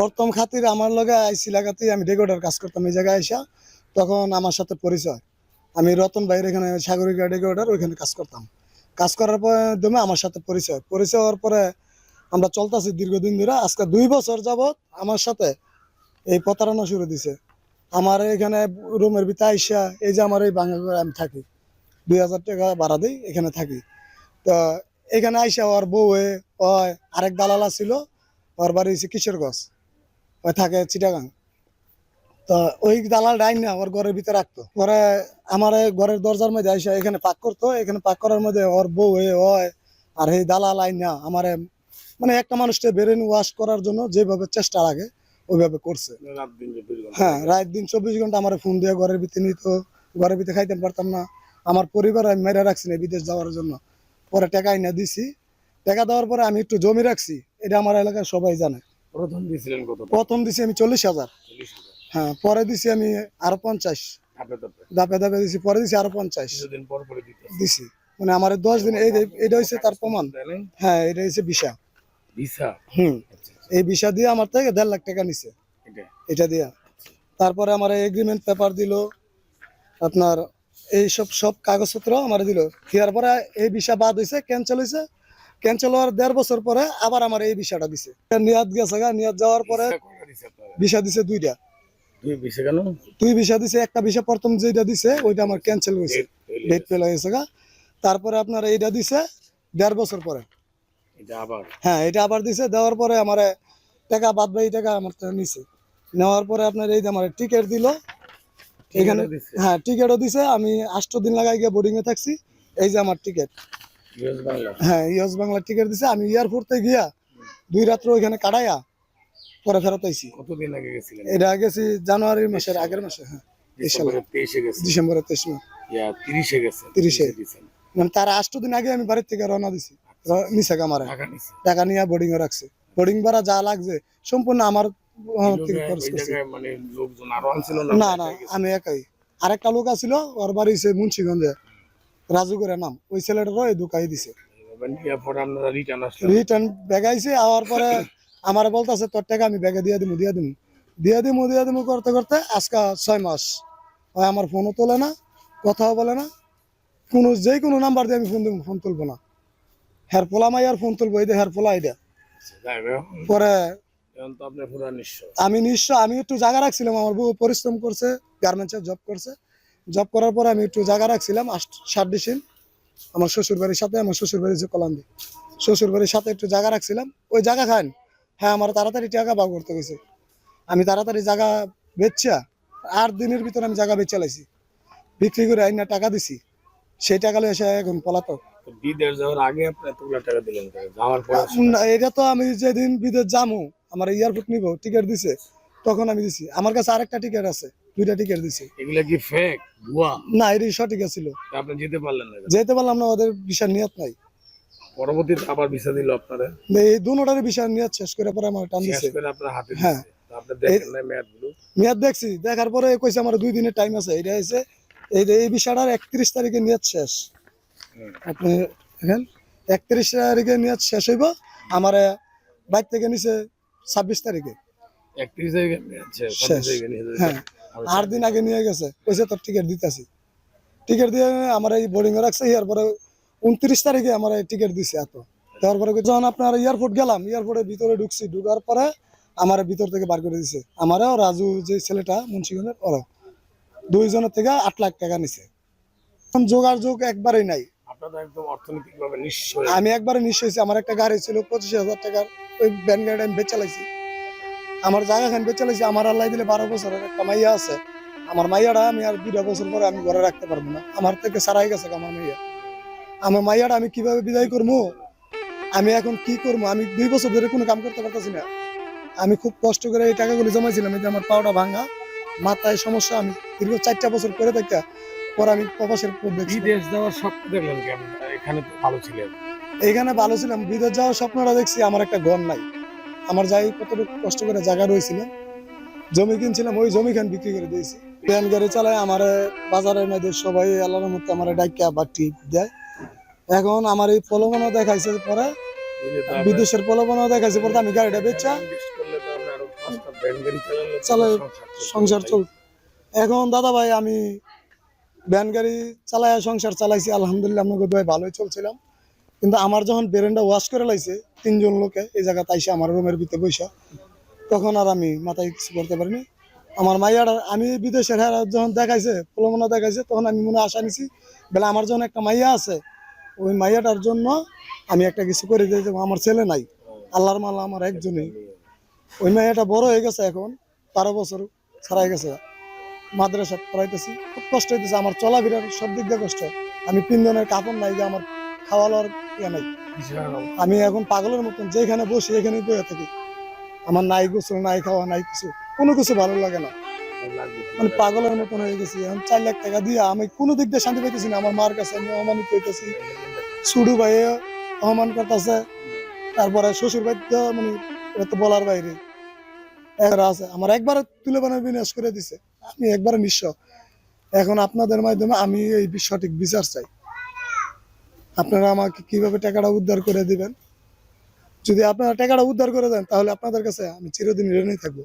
প্রথম খাতির আমার লগে আইসি লাগাতে আমি রেকর্ডার কাজ করতাম এই জায়গায় আইসা, তখন আমার সাথে পরিচয়। আমি রতন ভাইয়ের এখানে সাগরিকা রেকর্ডার, ওইখানে কাজ করতাম। কাজ করার পরে দমে আমার সাথে পরিচয়। পরিচয় হওয়ার পরে আমরা চলতেছি দীর্ঘদিন ধরে। আজকে দুই বছর যাবৎ আমার সাথে এই প্রতারণা শুরু দিছে। আমার এখানে রুমের ভিতরে আইসা, এই যে আমার এই বাংলা আমি থাকি। দুই হাজার টাকা ভাড়া দিই, এখানে থাকি। তো এখানে আইসা ওর বউ হয়ে আরেক দালালা ছিল, ওর বাড়ি হচ্ছে কিশোরগঞ্জ। ওই থাকে চিটাগাং। তো ওই দালাল ডাইন না ওর ঘরের ভিতরে রাখতো। পরে আমার ঘরের দরজার মধ্যে আইসা এখানে পাক করতো এখানে পাক করার মধ্যে ওর বউ হয়ে হয় আর এই দালাল আইন না আমার মানে একটা মানুষকে বেরেন ওয়াশ করার জন্য যেভাবে চেষ্টা লাগে ওইভাবে করছে। হ্যাঁ রাত দিন চব্বিশ ঘণ্টা আমার ফোন দিয়ে ঘরের ভিতরে নিত ঘরের ভিতরে খাইতে পারতাম না। আমার পরিবার আমি মেরে রাখছি না বিদেশ যাওয়ার জন্য। পরে টাকা এনে দিছি। টাকা দেওয়ার পরে আমি একটু জমি রাখছি এটা আমার এলাকার সবাই জানে। প্রথম দিয়েছিলেন কত? প্রথম দিছি আমি চল্লিশ হাজার। হ্যাঁ পরে দিছি আমি আরও পঞ্চাশ। দাপে দাপে দিছি পরে দিছি আরও পঞ্চাশ। কিছুদিন পর পরে দিছি। মানে আমার দশ দিন এই এটা হচ্ছে তার প্রমাণ। হ্যাঁ এটা হচ্ছে বিশা ভিসা? হুম। আচ্ছা আচ্ছা, এই বিশা দিয়ে আমার থেকে দেড় লাখ টাকা নিছে। এটা? দিয়া। তারপরে আমার এগ্রিমেন্ট পেপার দিল আপনার এই সব সব কাগজপত্র আমার দিল। দেওয়ার পরে এই ভিসা বাদ হয়েছে ক্যান্সেল হয়েছে ক্যান্সেল হওয়ার দেড় বছর পরে আবার আমার এই ভিসাটা দিছে। নিয়াদ গেছে গা নিয়াদ যাওয়ার পরে ভিসা দিছে দুইটা। দুই ভিসা দিছে একটা ভিসা প্রথম যেটা দিছে ওইটা আমার ক্যান্সেল হয়েছে ডেট ফেল হয়েছে গা। তারপরে আপনার এইটা দিছে দেড় বছর পরে। হ্যাঁ এটা আবার দিছে দেওয়ার পরে আমার টাকা বাদ বাকি টাকা আমার নিছে। নেওয়ার পরে আপনার এই যে আমার টিকিট দিল। এখানে হ্যাঁ টিকিটও দিছে। আমি আষ্ট দিন লাগাই গিয়ে বোর্ডিং এ থাকছি। এই যে আমার টিকিট হ্যাঁ ইয়স বাংলা টিকিট দিছে আমি এয়ারপোর্টে গিয়া দুই রাত্র ওইখানে কাটাইয়া পরে ফেরত আইছি। কতদিন আগে গেছিলেন? এটা গেছি জানুয়ারি মাসের আগের মাসে হ্যাঁ ডিসেম্বরের তেইশে গেছে ডিসেম্বরের তেইশ মাস। তিরিশে গেছে 30 মানে তার আষ্ট দিন আগে আমি বাড়ির থেকে রওনা দিছি নিছে টাকা নিয়ে বোর্ডিং এ রাখছে। বোর্ডিং ভাড়া যা লাগছে সম্পূর্ণ আমার জায়গায় মানে না? আমি একাই। আরেকটা লোক আছিল ওর বাড়ি মুন্সিগঞ্জে। রাজু করে নাম। ওই ছেলেটারও এই দোকাই দিছে। আপনারা রিটার্ন ব্যাগাইছে আওয়ার পরে আমার বলতেছে তোর টাকা আমি ব্যাগে দিয়ে দিমু দিয়ে দিমু। দিয়ে দিমু দিয়ে দিমু করতে করতে আজকে ছয় মাস। ওই আমার ফোনও তোলে না কথাও বলে না। কোনো যে কোনো নাম্বার দিয়ে আমি ফোন দিব ফোন তুলবো না। হের পোলা মাই আর ফোন তুলবো এই যে হের পোলা এটা যাই পরে আমি নিশ্চয় আমি একটু জায়গা রাখছিলাম আমার বউ পরিশ্রম করছে গার্মেন্টসে জব করছে। জব করার পরে আমি একটু জায়গা রাখছিলাম ষাট ডিসিম আমার শ্বশুর বাড়ির সাথে আমার শ্বশুর বাড়ি যে শ্বশুর বাড়ির সাথে একটু জায়গা রাখছিলাম। ওই জায়গা খান। হ্যাঁ আমার তাড়াতাড়ি টাকা বাগ করতে গেছে। আমি তাড়াতাড়ি জায়গা বেচছা আট দিনের ভিতরে আমি জায়গা বেচে লাইছি। বিক্রি করে আইনা টাকা দিছি। সেই টাকা লয়ে এসে এখন পলাতক। তো বিদেশ যাওয়ার আগে আপনি এতগুলো টাকা দিলেন যাওয়ার পরে না, এটা তো আমি যেদিন বিদেশ যামু আমার এয়ারপোর্ট নিব টিকিট দিছে তখন আমি দিছি। আমার কাছে আরেকটা টিকিট আছে। দুইটা টিকিট দিছি। এগুলা কি ফেক ভুয়া? না সঠিক ছিল আপনি যেতে পারলেন না যেতে পারলাম না ওদের বিশাল নিয়ত নাই। পরবর্তীতে আবার ভিসা দিল আপনারা? এই দুটারই বিশাল নিয়ত শেষ করে পরে আমার টান শেষ করে আপনার হাতে হ্যাঁ। আপনি দেখেন না মেয়াদ মেয়াদ দেখছি দেখার পরে কইছে আমার দুই দিনের টাইম আছে। এটা হয়েছে এই এই বিষয়টার একত্রিশ তারিখে নিয়ত শেষ। আপনি দেখেন একত্রিশ তারিখে নিয়ত শেষ হইব আমার বাইর থেকে নিছে ছাব্বিশ তারিখে। হ্যাঁ আট দিন আগে নিয়ে গেছে কইছে তোর টিকিট দিতেছি। টিকিট দিয়ে আমার এই বোর্ডিং এ রাখছে এরপরে উনত্রিশ তারিখে আমার এই টিকিট দিছে এত। তারপরে যখন আপনার এয়ারপোর্ট গেলাম এয়ারপোর্টের ভিতরে ঢুকছি ঢুকার পরে আমার ভিতর থেকে বার করে দিছে। আমারও রাজু যে ছেলেটা মুন্সিগঞ্জের দুইজনের থেকে আট লাখ টাকা নিছে। যোগাযোগ একবারেই নাই। আমি একবারে নিশ্চয় হয়েছি। আমার একটা গাড়ি ছিল পঁচিশ হাজার টাকার ওই ভ্যান গাড়ি আমি বেচে চালাইছি। আমার জায়গা খান বেচে চালাইছি আমার আল্লাহ দিলে বারো বছরের একটা মাইয়া আছে। আমার মাইয়াটা আমি আর দুইটা বছর পরে আমি ঘরে রাখতে পারব না। আমার থেকে সারাই গেছে আমার মাইয়া। আমার মাইয়াটা আমি কীভাবে বিদায় করব? আমি এখন কি করব? আমি দুই বছর ধরে কোনো কাম করতে পারতেছি না। আমি খুব কষ্ট করে এই টাকাগুলো জমাইছিলাম এই যে আমার পাওটা ভাঙা। মাথায় সমস্যা আমি দীর্ঘ চারটা বছর করে থাকতে পরে আমি প্রবাসের বিদেশ যাওয়ার স্বপ্ন দেখলেন কেন এখানে ভালো ছিলেন। এইখানে ভালো ছিলাম বিদেশ যাওয়ার স্বপ্নটা দেখছি আমার একটা ঘর নাই। আমার যাই কতটুকু কষ্ট করে জায়গা রয়েছিল জমি কিনছিলাম, ওই জমি খান বিক্রি করে দিয়েছি ভ্যান গাড়ি চালায় আমার বাজারের মধ্যে সবাই আল্লাহর মধ্যে আমার ডাইকা বা টিপ দেয় এখন আমার এই প্রলোভনও দেখাইছে পরে, বিদেশের প্রলোভনও দেখাইছে পরে আমি গাড়িটা বেচা চালাই সংসার? চল এখন দাদা ভাই আমি ভ্যান গাড়ি চালায় সংসার চালাইছি, আলহামদুলিল্লাহ ভাই ভালোই চলছিলাম কিন্তু আমার যখন বেরেন্ডা ওয়াশ করে লাইছে, তিনজন লোকে এই জায়গাতে আইসে আমার রুমের ভিতরে বৈশা তখন আর আমি মাথায় কিছু করতে পারিনি। আমার মাইয়াটা আমি বিদেশের হ্যাঁ যখন দেখাইছে প্রলোভনা দেখাইছে, তখন আমি মনে আশা নিছি, বেলা আমার যখন একটা মাইয়া আছে, ওই মাইয়াটার জন্য আমি একটা কিছু করে দিয়ে দেবো। আমার ছেলে নাই, আল্লাহর মাল্লা আমার একজনই। ওই মেয়েটা বড় হয়ে গেছে এখন, বারো বছর ছাড়াই গেছে। মাদ্রাসা পড়াইতেছি, খুব কষ্ট হইতেছে। আমার চলাফেরার সব দিক দিয়ে কষ্ট। আমি তিনজনের কাপড় নাই যে আমার খাওয়া লওয়ার ইয়ে নাই। আমি এখন পাগলের মতন যেখানে বসি এখানে বয়ে থাকি। আমার নাই গোসল, নাই খাওয়া, নাই কিছু। কোনো কিছু ভালো লাগে না। মানে পাগলের মতন হয়ে গেছি। এখন চার লাখ টাকা দিয়ে আমি কোনো দিক দিয়ে শান্তি পাইতেছি না। আমার মার কাছে আমি অমানিত হইতেছি সুডু ভাইয়ে অপমান করতেছে। তারপরে শ্বশুর ভাই তো মানে এটা তো বলার বাইরে। এরা আছে। আমার একবার তুলে বানায় বিনাশ করে দিছে। আমি একবার নিঃস্ব। এখন আপনাদের মাধ্যমে আমি এই সঠিক বিচার চাই। আপনারা আমাকে কীভাবে টাকাটা উদ্ধার করে দিবেন? যদি আপনারা টাকাটা উদ্ধার করে দেন, তাহলে আপনাদের কাছে আমি চিরদিন ঋণই থাকব।